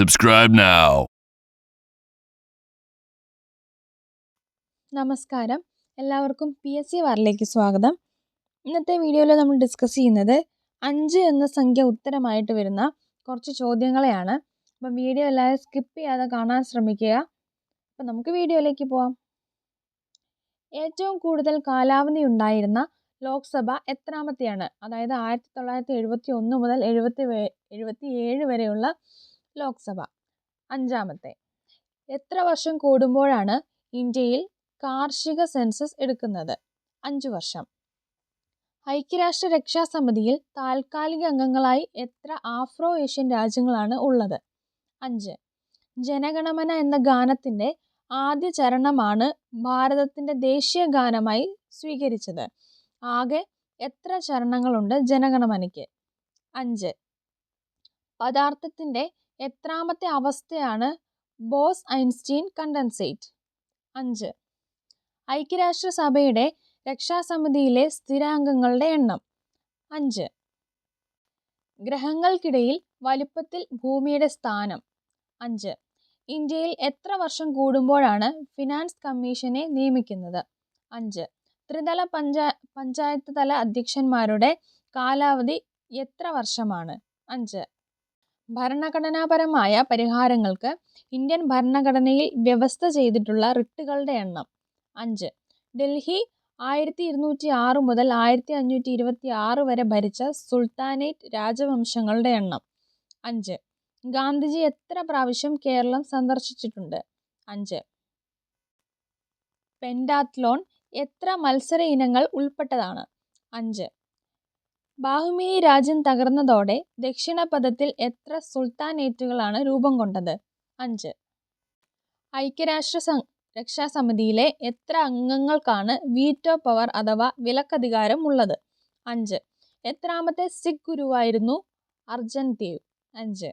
Subscribe now. നമസ്കാരം. എല്ലാവർക്കും P S C വാറിലേക്ക് സ്വാഗതം. ഇന്നത്തെ വീഡിയോയിൽ നമ്മൾ ഡിസ്കസ് ചെയ്യുന്നത് അഞ്ച് എന്ന സംഖ്യ ഉത്തരമായിട്ട് വരുന്ന കുറച്ച് ചോദ്യങ്ങളെയാണ്. അപ്പം വീഡിയോ എല്ലാവരും സ്കിപ്പ് ചെയ്യാതെ കാണാൻ ശ്രമിക്കുക. അപ്പം നമുക്ക് വീഡിയോയിലേക്ക് പോവാം. ഏറ്റവും കൂടുതൽ കാലാവധി ഉണ്ടായിരുന്ന ലോക്സഭ എത്രാമത്തെയാണ്? അതായത് ആയിരത്തി തൊള്ളായിരത്തി എഴുപത്തി ഒന്ന് മുതൽ എഴുപത്തി എഴുപത്തി ഏഴ് വരെയുള്ള ലോക്സഭ. അഞ്ചാമത്തെ. എത്ര വർഷം കൂടുമ്പോഴാണ് ഇന്ത്യയിൽ കാർഷിക സെൻസസ് എടുക്കുന്നത്? അഞ്ചു വർഷം. ഐക്യരാഷ്ട്ര രക്ഷാ സമിതിയിൽ താൽക്കാലിക അംഗങ്ങളായി എത്ര ആഫ്രോ ഏഷ്യൻ രാജ്യങ്ങളാണ് ഉള്ളത്? അഞ്ച്. ജനഗണമന എന്ന ഗാനത്തിന്റെ ആദ്യ ചരണമാണ് ഭാരതത്തിന്റെ ദേശീയ ഗാനമായി സ്വീകരിച്ചത്. ആകെ എത്ര ചരണങ്ങളുണ്ട് ജനഗണമനയ്ക്ക്? അഞ്ച്. പദാർത്ഥത്തിന്റെ എത്രാമത്തെ അവസ്ഥയാണ് ബോസ് ഐൻസ്റ്റീൻ കണ്ടൻസേറ്റ്. അഞ്ച്. ഐക്യരാഷ്ട്രസഭയുടെ രക്ഷാസമിതിയിലെ സ്ഥിരാംഗങ്ങളുടെ എണ്ണം. അഞ്ച്. ഗ്രഹങ്ങൾക്കിടയിൽ വലുപ്പത്തിൽ ഭൂമിയുടെ സ്ഥാനം. അഞ്ച്. ഇന്ത്യയിൽ എത്ര വർഷം കൂടുമ്പോഴാണ് ഫിനാൻസ് കമ്മീഷനെ നിയമിക്കുന്നത്? അഞ്ച്. ത്രിതല പഞ്ചാ പഞ്ചായത്ത് തല അധ്യക്ഷന്മാരുടെ കാലാവധി എത്ര വർഷമാണ്? അഞ്ച്. ഭരണഘടനാപരമായ പരിഹാരങ്ങൾക്ക് ഇന്ത്യൻ ഭരണഘടനയിൽ വ്യവസ്ഥ ചെയ്തിട്ടുള്ള റിട്ടുകളുടെ എണ്ണം. അഞ്ച്. ഡൽഹി ആയിരത്തി ഇരുന്നൂറ്റി ആറ് മുതൽ ആയിരത്തി അഞ്ഞൂറ്റി ഇരുപത്തി ആറ് വരെ ഭരിച്ച സുൽത്താനേറ്റ് രാജവംശങ്ങളുടെ എണ്ണം. അഞ്ച്. ഗാന്ധിജി എത്ര പ്രാവശ്യം കേരളം സന്ദർശിച്ചിട്ടുണ്ട്? അഞ്ച്. പെൻഡാത്ലോൺ എത്ര മത്സര ഇനങ്ങൾ ഉൾപ്പെട്ടതാണ്? അഞ്ച്. ബാഹുമിനി രാജ്യം തകർന്നതോടെ ദക്ഷിണപഥത്തിൽ എത്ര സുൽത്താനേറ്റുകളാണ് രൂപം കൊണ്ടത്? അഞ്ച്. ഐക്യരാഷ്ട്ര രക്ഷാസമിതിയിലെ എത്ര അംഗങ്ങൾക്കാണ് വീറ്റോ പവർ അഥവാ വിലക്കധികാരം ഉള്ളത്? അഞ്ച്. എത്രാമത്തെ സിഖ് ഗുരുവായിരുന്നു അർജൻ ദേവ് അഞ്ച്.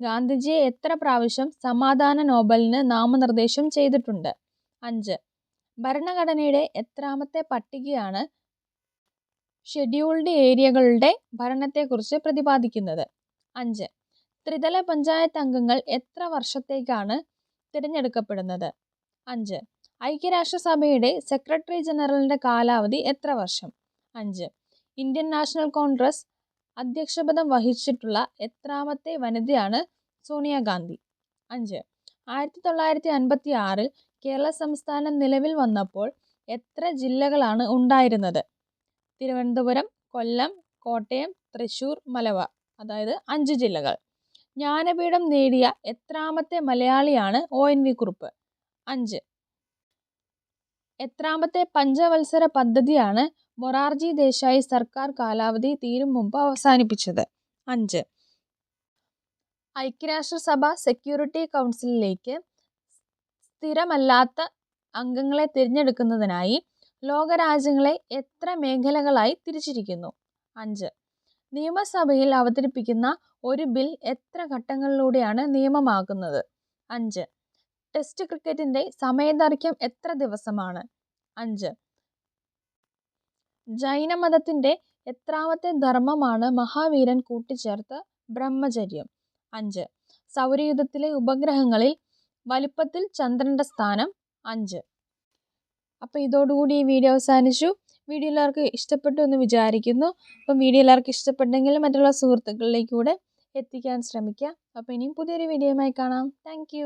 ഗാന്ധിജിയെ എത്ര പ്രാവശ്യം സമാധാന നോബലിന് നാമനിർദ്ദേശം ചെയ്തിട്ടുണ്ട്? അഞ്ച്. ഭരണഘടനയുടെ എത്രാമത്തെ പട്ടികയാണ് ഷെഡ്യൂൾഡ് ഏരിയകളുടെ ഭരണത്തെക്കുറിച്ച് പ്രതിപാദിക്കുന്നത്. അഞ്ച്. ത്രിതല പഞ്ചായത്ത് അംഗങ്ങൾ എത്ര വർഷത്തേക്കാണ് തിരഞ്ഞെടുക്കപ്പെടുന്നത്? അഞ്ച്. ഐക്യരാഷ്ട്രസഭയുടെ സെക്രട്ടറി ജനറലിന്റെ കാലാവധി എത്ര വർഷം? അഞ്ച്. ഇന്ത്യൻ നാഷണൽ കോൺഗ്രസ് അധ്യക്ഷപദം വഹിച്ചിട്ടുള്ള എത്രാമത്തെ വനിതയാണ് സോണിയാഗാന്ധി? അഞ്ച്. ആയിരത്തി തൊള്ളായിരത്തി അൻപത്തി ആറിൽ കേരള സംസ്ഥാനം നിലവിൽ വന്നപ്പോൾ എത്ര ജില്ലകളാണ് ഉണ്ടായിരുന്നത്? തിരുവനന്തപുരം കൊല്ലം കോട്ടയം തൃശൂർ മലബാർ. അതായത് അഞ്ച് ജില്ലകൾ. ജ്ഞാനപീഠം നേടിയ എത്രാമത്തെ മലയാളിയാണ് ഒ എൻ വി കുറുപ്പ്? അഞ്ച്. എത്രാമത്തെ പഞ്ചവത്സര പദ്ധതിയാണ് മൊറാർജി ദേശായി സർക്കാർ കാലാവധി തീരും മുമ്പ് അവസാനിപ്പിച്ചത്? അഞ്ച്. ഐക്യരാഷ്ട്രസഭ സെക്യൂരിറ്റി കൗൺസിലിലേക്ക് സ്ഥിരമല്ലാത്ത അംഗങ്ങളെ തിരഞ്ഞെടുക്കുന്നതിനായി ലോകരാജ്യങ്ങളെ എത്ര മേഖലകളായി തിരിച്ചിരിക്കുന്നു? അഞ്ച്. നിയമസഭയിൽ അവതരിപ്പിക്കുന്ന ഒരു ബിൽ എത്ര ഘട്ടങ്ങളിലൂടെയാണ് നിയമമാകുന്നത്? അഞ്ച്. ടെസ്റ്റ് ക്രിക്കറ്റിന്റെ സമയദൈർഘ്യം എത്ര ദിവസമാണ്? അഞ്ച്. ജൈനമതത്തിന്റെ എത്രാമത്തെ ധർമ്മമാണ് മഹാവീരൻ കൂട്ടിച്ചേർത്ത് ബ്രഹ്മചര്യം? അഞ്ച്. സൗരയുധത്തിലെ ഉപഗ്രഹങ്ങളിൽ വലിപ്പത്തിൽ ചന്ദ്രന്റെ സ്ഥാനം? അഞ്ച്. അപ്പോൾ ഇതോടുകൂടി ഈ വീഡിയോ അവസാനിച്ചു. വീഡിയോ എല്ലാവർക്കും ഇഷ്ടപ്പെട്ടു എന്ന് വിചാരിക്കുന്നു. അപ്പം വീഡിയോ എല്ലാവർക്കും ഇഷ്ടപ്പെട്ടെങ്കിൽ മറ്റുള്ള സുഹൃത്തുക്കളിലേക്ക് കൂടെ എത്തിക്കാൻ ശ്രമിക്കുക. അപ്പോൾ ഇനിയും പുതിയൊരു വീഡിയോയുമായി കാണാം. താങ്ക്